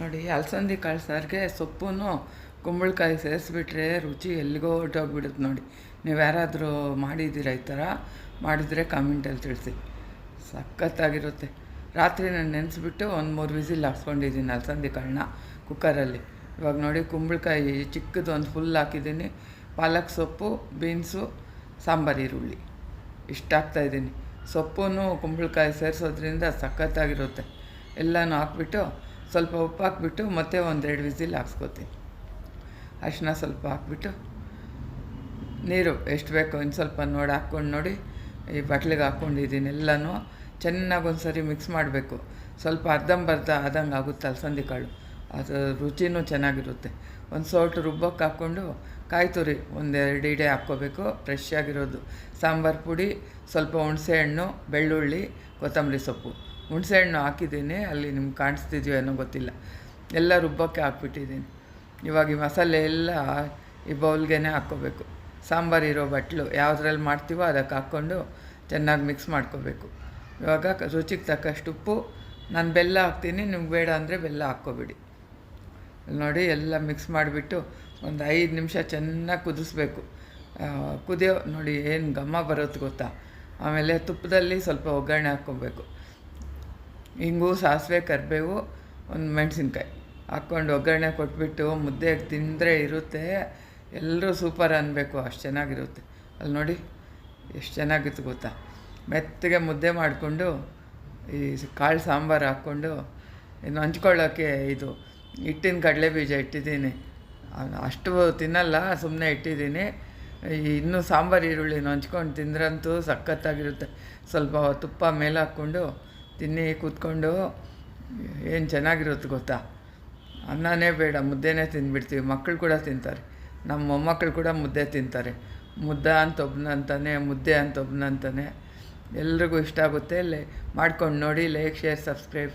ನೋಡಿ, ಅಲಸಂದಿ ಕಾಳು ಸಾರಿಗೆ ಸೊಪ್ಪು ಕುಂಬಳಕಾಯಿ ಸೇರಿಸ್ಬಿಟ್ರೆ ರುಚಿ ಎಲ್ಲಿಗೋ ಹೊರ್ಟೋಗ್ಬಿಡುತ್ತೆ ನೋಡಿ. ನೀವು ಯಾರಾದರೂ ಮಾಡಿದ್ದೀರಾ ಈ ಥರ, ಮಾಡಿದರೆ ಕಾಮೆಂಟಲ್ಲಿ ತಿಳಿಸಿ. ಸಖತ್ತಾಗಿರುತ್ತೆ. ರಾತ್ರಿ ನಾನು ನೆನೆಸ್ಬಿಟ್ಟು ಒಂದು ಮೂರು ವಿಸಿಲ್ ಹಾಕ್ಸ್ಕೊಂಡಿದ್ದೀನಿ ಅಲಸಂದಿ ಕಾಳನ್ನ ಕುಕ್ಕರಲ್ಲಿ. ಇವಾಗ ನೋಡಿ, ಕುಂಬಳಕಾಯಿ ಚಿಕ್ಕದು ಒಂದು ಫುಲ್ ಹಾಕಿದ್ದೀನಿ. ಪಾಲಕ್ ಸೊಪ್ಪು, ಬೀನ್ಸು, ಸಾಂಬಾರು, ಈರುಳ್ಳಿ. ಇಷ್ಟಾಗ್ತಾ ಹಾಕ್ತಾಯಿದ್ದೀನಿ ಸೊಪ್ಪು ಕುಂಬಳಕಾಯಿ ಸೇರಿಸೋದ್ರಿಂದ ಸಖತ್ತಾಗಿರುತ್ತೆ. ಎಲ್ಲನೂ ಹಾಕ್ಬಿಟ್ಟು ಸ್ವಲ್ಪ ಉಪ್ಪು ಹಾಕ್ಬಿಟ್ಟು ಮತ್ತೆ ಒಂದೆರಡು ವಿಸಿಲ್ ಹಾಕ್ಸ್ಕೊತೀನಿ. ಅರಿಶಿನ ಸ್ವಲ್ಪ ಹಾಕ್ಬಿಟ್ಟು ನೀರು ಎಷ್ಟು ಬೇಕೋ ಇನ್ನು ಸ್ವಲ್ಪ ನೋಡಿ ಹಾಕ್ಕೊಂಡು ನೋಡಿ, ಈ ಬಟ್ಲಿಗೆ ಹಾಕ್ಕೊಂಡಿದ್ದೀನಿ ಎಲ್ಲನೂ. ಚೆನ್ನಾಗಿ ಒಂದು ಸರಿ ಮಿಕ್ಸ್ ಮಾಡಬೇಕು. ಸ್ವಲ್ಪ ಅರ್ಧಂಬರ್ಧ ಆದಂಗೆ ಆಗುತ್ತೆ ಅಲಸಂದಿ ಕಾಳು ಅದು ರುಚಿನೂ ಚೆನ್ನಾಗಿರುತ್ತೆ. ಒಂದು ಸೋಟು ರುಬ್ಬಕ್ಕೆ ಹಾಕ್ಕೊಂಡು ಕಾಯಿ ತುರಿ ಒಂದೆರಡು ಇಡೆ ಹಾಕ್ಕೋಬೇಕು. ಫ್ರೆಶ್ ಆಗಿರೋದು. ಸಾಂಬಾರು ಪುಡಿ, ಸ್ವಲ್ಪ ಹುಣಸೆ ಹಣ್ಣು, ಬೆಳ್ಳುಳ್ಳಿ, ಕೊತ್ತಂಬರಿ ಸೊಪ್ಪು. ಹುಣಸೆಹಣ್ಣು ಹಾಕಿದ್ದೀನಿ, ಅಲ್ಲಿ ನಿಮ್ಗೆ ಕಾಣಿಸ್ತಿದ್ಯೋ ಏನೋ ಗೊತ್ತಿಲ್ಲ. ಎಲ್ಲ ರುಬ್ಬಕ್ಕೆ ಹಾಕ್ಬಿಟ್ಟಿದ್ದೀನಿ. ಇವಾಗ ಈ ಮಸಾಲೆ ಎಲ್ಲ ಈ ಬೌಲ್ಗೆ ಹಾಕ್ಕೋಬೇಕು. ಸಾಂಬಾರು ಇರೋ ಬಟ್ಲು ಯಾವುದ್ರಲ್ಲಿ ಮಾಡ್ತೀವೋ ಅದಕ್ಕೆ ಹಾಕ್ಕೊಂಡು ಚೆನ್ನಾಗಿ ಮಿಕ್ಸ್ ಮಾಡ್ಕೋಬೇಕು. ಇವಾಗ ರುಚಿಗೆ ತಕ್ಕಷ್ಟು ಉಪ್ಪು, ನಾನು ಬೆಲ್ಲ ಹಾಕ್ತೀನಿ, ನಿಮ್ಗೆ ಬೇಡ ಅಂದರೆ ಬೆಲ್ಲ ಹಾಕ್ಕೋಬಿಡಿ. ನೋಡಿ ಎಲ್ಲ ಮಿಕ್ಸ್ ಮಾಡಿಬಿಟ್ಟು ಒಂದು ಐದು ನಿಮಿಷ ಚೆನ್ನಾಗಿ ಕುದಿಸ್ಬೇಕು. ಕುದಿಯೋ, ನೋಡಿ ಏನು ಘಮ ಬರುತ್ತೆ ಗೊತ್ತಾ? ಆಮೇಲೆ ತುಪ್ಪದಲ್ಲಿ ಸ್ವಲ್ಪ ಒಗ್ಗರಣೆ ಹಾಕ್ಕೊಬೇಕು. ಹಿಂಗು ಸಾಸಿವೆ, ಕರಿಬೇವು, ಒಂದು ಮೆಣಸಿನ್ಕಾಯಿ ಹಾಕ್ಕೊಂಡು ಒಗ್ಗರಣೆ ಕೊಟ್ಬಿಟ್ಟು ಮುದ್ದೆ ತಿಂದರೆ ಇರುತ್ತೆ. ಎಲ್ಲರೂ ಸೂಪರ್ ಅನ್ನಬೇಕು ಅಷ್ಟು ಚೆನ್ನಾಗಿರುತ್ತೆ. ಅಲ್ಲಿ ನೋಡಿ, ಎಷ್ಟು ಚೆನ್ನಾಗಿತ್ತು ಗೊತ್ತಾ? ಮೆತ್ತಗೆ ಮುದ್ದೆ ಮಾಡಿಕೊಂಡು, ಈ ಕಾಳು ಸಾಂಬಾರು ಹಾಕ್ಕೊಂಡು, ಇನ್ನು ಹಂಚ್ಕೊಳ್ಳೋಕ್ಕೆ ಇದು ಹಿಟ್ಟಿನ ಕಡಲೆ ಬೀಜ ಇಟ್ಟಿದ್ದೀನಿ ಅಷ್ಟು ತಿನ್ನಲ್ಲ ಸುಮ್ಮನೆ ಇಟ್ಟಿದ್ದೀನಿ. ಇನ್ನೂ ಸಾಂಬಾರು ಈರುಳ್ಳಿ ಹಂಚ್ಕೊಂಡು ತಿಂದ್ರಂತೂ ಸಖತ್ತಾಗಿರುತ್ತೆ. ಸ್ವಲ್ಪ ತುಪ್ಪ ಮೇಲೆ ಹಾಕ್ಕೊಂಡು ತಿನ್ನಿ, ಕೂತ್ಕೊಂಡು, ಏನು ಚೆನ್ನಾಗಿರುತ್ತೆ ಗೊತ್ತಾ? ಅನ್ನನೇ ಬೇಡ, ಮುದ್ದೆನೇ ತಿಂದ್ಬಿಡ್ತೀವಿ ಮಕ್ಕಳು ಕೂಡ ತಿಂತಾರೆ. ನಮ್ಮ ಮೊಮ್ಮಕ್ಕಳು ಕೂಡ ಮುದ್ದೆ ತಿಂತಾರೆ. ಮುದ್ದ ಅಂತ ಒಬ್ಬನಂತಾನೆ ಮುದ್ದೆ ಅಂತ ಒಬ್ಬನಂತಾನೆ ಎಲ್ರಿಗೂ ಇಷ್ಟ ಆಗುತ್ತೆ, ಲೇ, ಮಾಡ್ಕೊಂಡು ನೋಡಿ, ಲೈಕ್, ಶೇರ್, ಸಬ್ಸ್ಕ್ರೈಬ್.